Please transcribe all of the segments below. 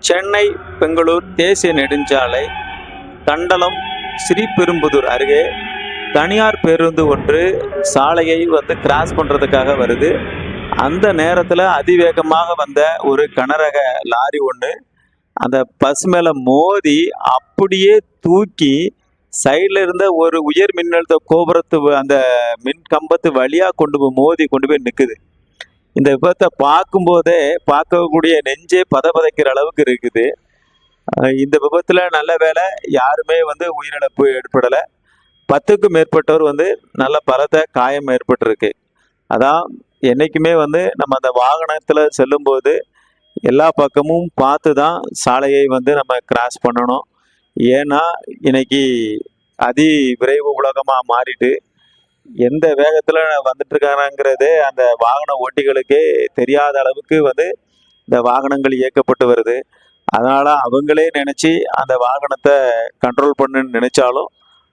சென்னை பெங்களூர் தேசிய நெடுஞ்சாலை தண்டலம் ஸ்ரீபெரும்புதூர் அருகே தனியார் பேருந்து ஒன்று சாலையை வந்து கிராஸ் பண்ணுறதுக்காக வருது. அந்த நேரத்தில் அதிவேகமாக வந்த ஒரு கனரக லாரி ஒன்று அந்த பஸ் மேலே மோதி அப்படியே தூக்கி சைடில் இருந்த ஒரு உயர் மின்னழுத்த கோபுரத்து அந்த மின் கம்பத்து வழியாக கொண்டு போய் மோதி கொண்டு போய் நிற்குது இந்த விபத்தை பார்க்கும்போதே பார்க்கக்கூடிய நெஞ்சே பதபதைக்கிற அளவுக்கு இருக்குது. இந்த விபத்தில் நல்ல வேளை யாருமே வந்து உயிரிழப்பு ஏற்படலை. பத்துக்கும் மேற்பட்டோர் வந்து நல்ல பலத்த காயம் ஏற்பட்டிருக்கு. அதான் என்றைக்குமே வந்து நம்ம அந்த வாகனத்தில் செல்லும்போது எல்லா பக்கமும் பார்த்து தான் சாலையை வந்து நம்ம கிராஸ் பண்ணணும். ஏன்னா இன்னைக்கு அதி விரைவு உலகமாக மாறிட்டு எந்த வேகத்தில் வந்துட்டு இருக்காங்கிறதே அந்த வாகன ஓட்டிகளுக்கே தெரியாத அளவுக்கு வந்து இந்த வாகனங்கள் இயக்கப்பட்டு வருது. அதனால் அவங்களே நினச்சி அந்த வாகனத்தை கண்ட்ரோல் பண்ணுன்னு நினைச்சாலும்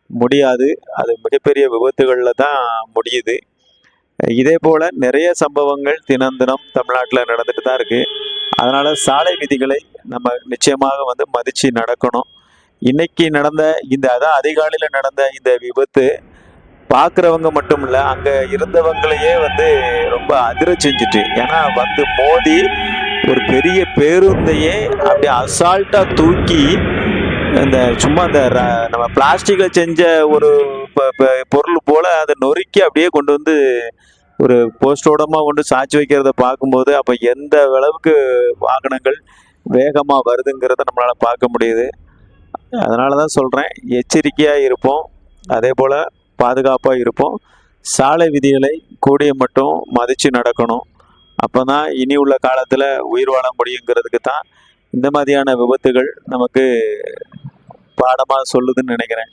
முடியாது. அது மிகப்பெரிய விபத்துகளில் தான் முடியுது. இதே போல் நிறைய சம்பவங்கள் தினம் தினம் தமிழ்நாட்டில் நடந்துட்டு தான் இருக்குது அதனால் சாலை விதிகளை நம்ம நிச்சயமாக வந்து மதித்து நடக்கணும். இன்னைக்கு நடந்த இந்த அதான் அதிகாலையில் நடந்த இந்த விபத்து பார்க்குறவங்க மட்டும் இல்லை அங்கே இருந்தவங்களையே வந்து ரொம்ப அதிர செஞ்சுட்டு. ஏன்னா வந்து மோதி ஒரு பெரிய பேருந்தையே அப்படியே அசால்ட்டாக தூக்கி இந்த சும்மா அந்த நம்ம பிளாஸ்டிக்கில் செஞ்ச ஒரு பொருள் போல் அதை நொறுக்கி அப்படியே கொண்டு வந்து ஒரு போஸ்டோடமாக கொண்டு சாட்சி வைக்கிறத பார்க்கும்போது அப்போ எந்த அளவுக்கு வாகனங்கள் வேகமாக வருதுங்கிறத நம்மளால் பார்க்க முடியுது. அதனால தான் சொல்கிறேன் எச்சரிக்கையாக இருப்போம். அதே போல் பாதுகாப்பாக இருப்போம். சாலை விதிகளை கூடிய மட்டும் மதித்து நடக்கணும். அப்போ தான் இனி உள்ள காலத்தில் உயிர் வாழ முடியுங்கிறதுக்கு தான் இந்த மாதிரியான விபத்துகள் நமக்கு பாடமாக சொல்லுதுன்னு நினைக்கிறேன்.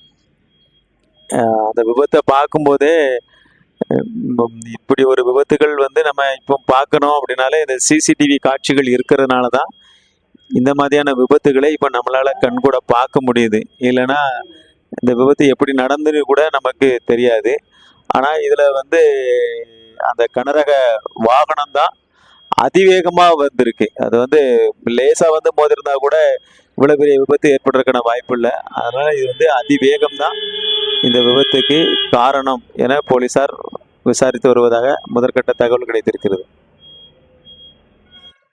அந்த விபத்தை பார்க்கும்போதே இப்படி ஒரு விபத்துகள் வந்து நம்ம இப்போ பார்க்கணும் அப்படின்னாலே இந்த சிசிடிவி காட்சிகள் இருக்கிறதுனால தான் இந்த மாதிரியான விபத்துகளை இப்போ நம்மளால் கண்கூட பார்க்க முடியுது. இல்லைன்னா இந்த விபத்து எப்படி நடந்துன்னு கூட நமக்கு தெரியாது. ஆனால் இதில் வந்து அந்த கனரக வாகனம் தான் அதிவேகமாக வந்திருக்கு. அது வந்து லேசாக வந்து மோதிருந்தா கூட இவ்வளோ பெரிய விபத்து ஏற்படுறதுக்கான வாய்ப்பு இல்லை. அதனால் இது வந்து அதிவேகம் தான் இந்த விபத்துக்கு காரணம் என போலீசார் விசாரித்து வருவதாக முதற்கட்ட தகவல் கிடைத்திருக்கிறது.